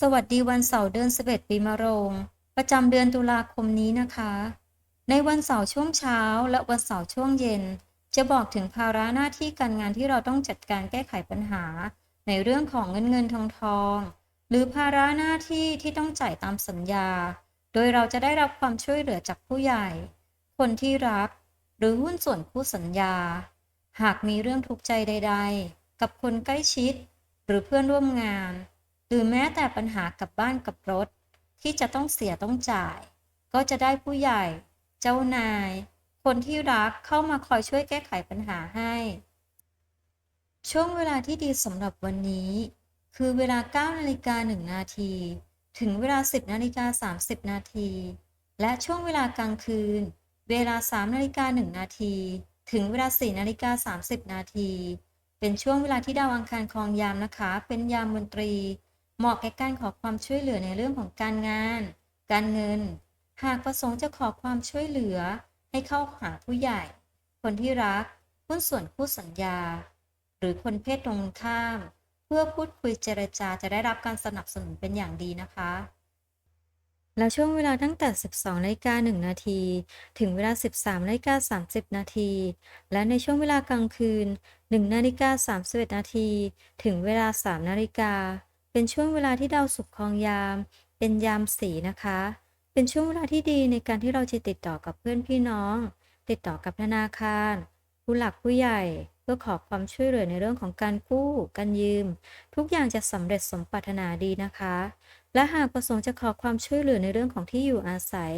สวัสดีวันเสาร์เดือน 11 ปีมะโรง ประจำเดือนตุลาคมนี้นะคะ ในวันเสาร์ช่วงเช้าและวันเสาร์ช่วงเย็น จะบอกถึงภาระหน้าที่การงานที่เราต้องจัดการแก้ไขปัญหา ในเรื่องของเงินเงินทองทอง หรือภาระหน้าที่ที่ต้องจ่ายตามสัญญา โดยเราจะได้รับความช่วยเหลือจากผู้ใหญ่ คนที่รัก หรือหุ้นส่วนคู่สัญญา หากมีเรื่องทุกข์ใจใด ๆ กับคนใกล้ชิด หรือเพื่อนร่วมงาน รือแม้แต่ปัญหากับบ้านกับรถ ที่จะต้องเสียต้องจ่าย ก็จะได้ผู้ใหญ่ เจ้านาย คนที่รักเข้ามาคอยช่วยแก้ไขปัญหาให้ ช่วงเวลาที่ดีสำหรับวันนี้ คือเวลา9นาฬิกา1นาที ถึงเวลา 10นาฬิกา30นาที และช่วงเวลากลางคืน เวลา3นาฬิกา1นาทีถึงเวลา4นาฬิกา30นาที เป็นช่วงเวลาที่ดาวอังคารครองยามนะคะ เป็นยามมนตรี เหมาะแก่การขอความช่วยเหลือในเรื่องของการงาน การเงิน หากประสงค์จะขอความช่วยเหลือ ให้เข้าหาผู้ใหญ่ คนที่รักหุ้นส่วนคู่สัญญา หรือคนเพศตรงข้าม เพื่อพูดคุยเจรจาจะได้รับการสนับสนุนเป็นอย่างดีนะคะ และช่วงเวลาตั้งแต่ 12นาฬิกา1นาที ถึงเวลา 13นาฬิกา30 นาที และในช่วงเวลากลางคืน 1นาฬิกา31 นาที ถึงเวลา 3 นาฬิกา เป็นช่วงเวลาที่ดาวศุกร์ครองยาม เป็นยามสีนะคะ เป็นช่วงเวลาที่ดีในการที่เราจะติดต่อกับเพื่อนพี่น้อง ติดต่อกับธนาคาร ผู้หลักผู้ใหญ่ เพื่อขอความช่วยเหลือในเรื่องของการกู้ การยืม ทุกอย่างจะสำเร็จสมปรารถนาดีนะคะ และหากประสงค์จะขอความช่วยเหลือในเรื่องของที่อยู่อาศัย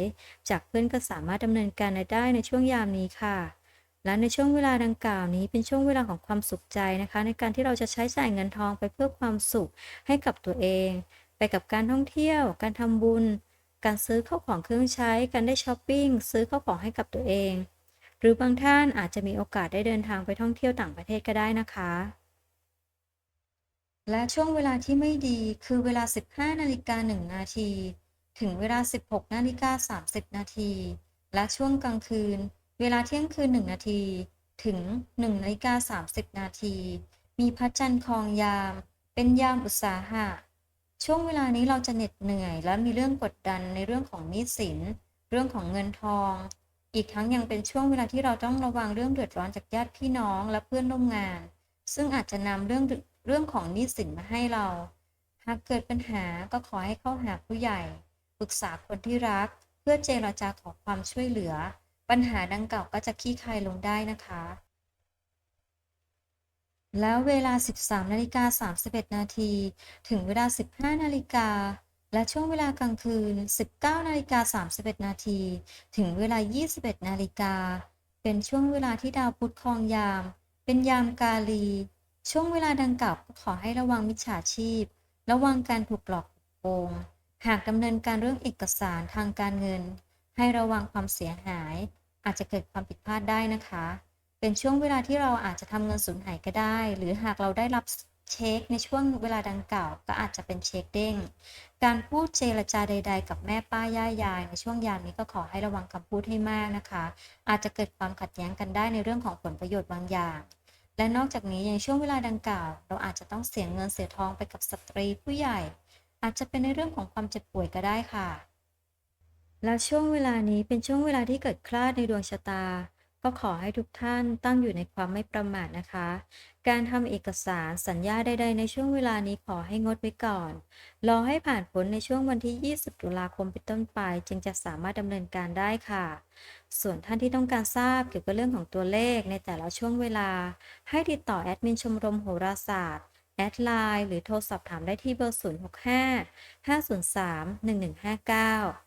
จากเพื่อนก็สามารถดำเนินการได้ในช่วงยามนี้ค่ะ และในช่วงเวลาดังกล่าวนี้เป็นช่วงเวลาของความสุขใจนะคะ ในการที่เราจะใช้จ่ายเงินทองไปเพื่อความสุขให้กับตัวเอง ไปกับการท่องเที่ยว การทำบุญ การซื้อเข้าของเครื่องใช้ การได้ช้อปปิ้งซื้อเข้าของให้กับตัวเอง หรือบางท่านอาจจะมีโอกาสได้เดินทางไปท่องเที่ยวต่างประเทศก็ได้นะคะ และช่วงเวลาที่ไม่ดีคือเวลา 15นาฬิกา1นาทีถึงเวลา 16นาฬิกา30นาทีและช่วงกลางคืน เวลาเที่ยงคืน 1 นาที ถึง1นาฬิกา30 นาที มีพระจันทร์ครองยาม เป็นยามอุตสาหะ ช่วงเวลานี้เราจะเหน็ดเหนื่อย และมีเรื่องกดดันในเรื่องของหนี้สิน เรื่องของเงินทอง อีกทั้งยังเป็นช่วงเวลาที่เราต้องระวังเรื่องเดือดร้อนจากญาติพี่น้องและเพื่อนร่วมงาน ซึ่งอาจจะนำเรื่องเรื่องของหนี้สินมาให้เรา หากเกิดปัญหาก็ขอให้เข้าหาผู้ใหญ่ ปรึกษาคนที่รัก เพื่อเจรจาขอความช่วยเหลือ ปัญหาดังกล่าวก็จะคลี่คลายลงได้นะคะ แล้วเวลา 13นาฬิกา31 นาที ถึงเวลา 15นาฬิกา และช่วงเวลากลางคืน 19นาฬิกา31 นาที ถึงเวลา 21นาฬิกา เป็นช่วงเวลาที่ดาวพุธครองยาม เป็นยามกาลี ช่วงเวลาดังกล่าวขอให้ระวังมิจฉาชีพ ระวังการถูกหลอกถูกโกง หากดำเนินการเรื่องเอกสารทางการเงิน ให้ระวังความเสียหาย อาจจะเกิดความผิดพลาดได้นะคะ เป็นช่วงเวลาที่เราอาจจะทำเงินสูญหายก็ได้ หรือหากเราได้รับเช็คในช่วงเวลาดังกล่าวก็อาจจะเป็นเช็คเด้ง การพูดเจรจาใด ๆ กับแม่ป้าย่ายาย ในช่วงยามนี้ก็ขอให้ระวังคำพูดให้มากนะคะ อาจจะเกิดความขัดแย้งกันได้ในเรื่องของผลประโยชน์บางอย่าง และนอกจากนี้ในช่วงเวลาดังกล่าว เราอาจจะต้องเสียเงินเสียทองไปกับสตรีผู้ใหญ่ อาจจะเป็นในเรื่องของความเจ็บป่วยก็ได้ค่ะ และช่วงเวลานี้เป็นช่วงเวลาที่เกิดคลาดในดวงชะตา ก็ขอให้ทุกท่านตั้งอยู่ในความไม่ประมาทนะคะ การทำเอกสารสัญญาใดๆในช่วงเวลานี้ขอให้งดไว้ก่อน รอให้ผ่านพ้นในช่วงวันที่ 20 ตุลาคมเป็นต้นไป จึงจะสามารถดำเนินการได้ค่ะ ส่วนท่านที่ต้องการทราบเกี่ยวกับเรื่องของตัวเลขในแต่ละช่วงเวลา ให้ติดต่อแอดมินชมรมโหราศาสตร์แอดไลน์หรือโทรสอบถามได้ที่เบอร์ 065 503 1159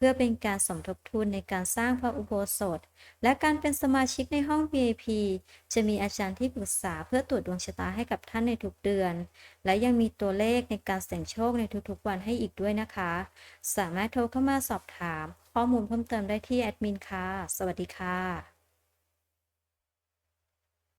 พื่อเป็นการสมทบทุนในการสร้างพระอุโบสถ และการเป็นสมาชิกในห้อง VIP จะมีอาจารย์ที่ปรึกษาเพื่อตรวจดวงชะตาให้กับท่านในทุกเดือน และยังมีตัวเลขในการเสี่ยงโชคในทุกๆวันให้อีกด้วยนะคะ สามารถโทรเข้ามาสอบถาม ข้อมูลเพิ่มเติมได้ที่แอดมินค่ะ สวัสดีค่ะ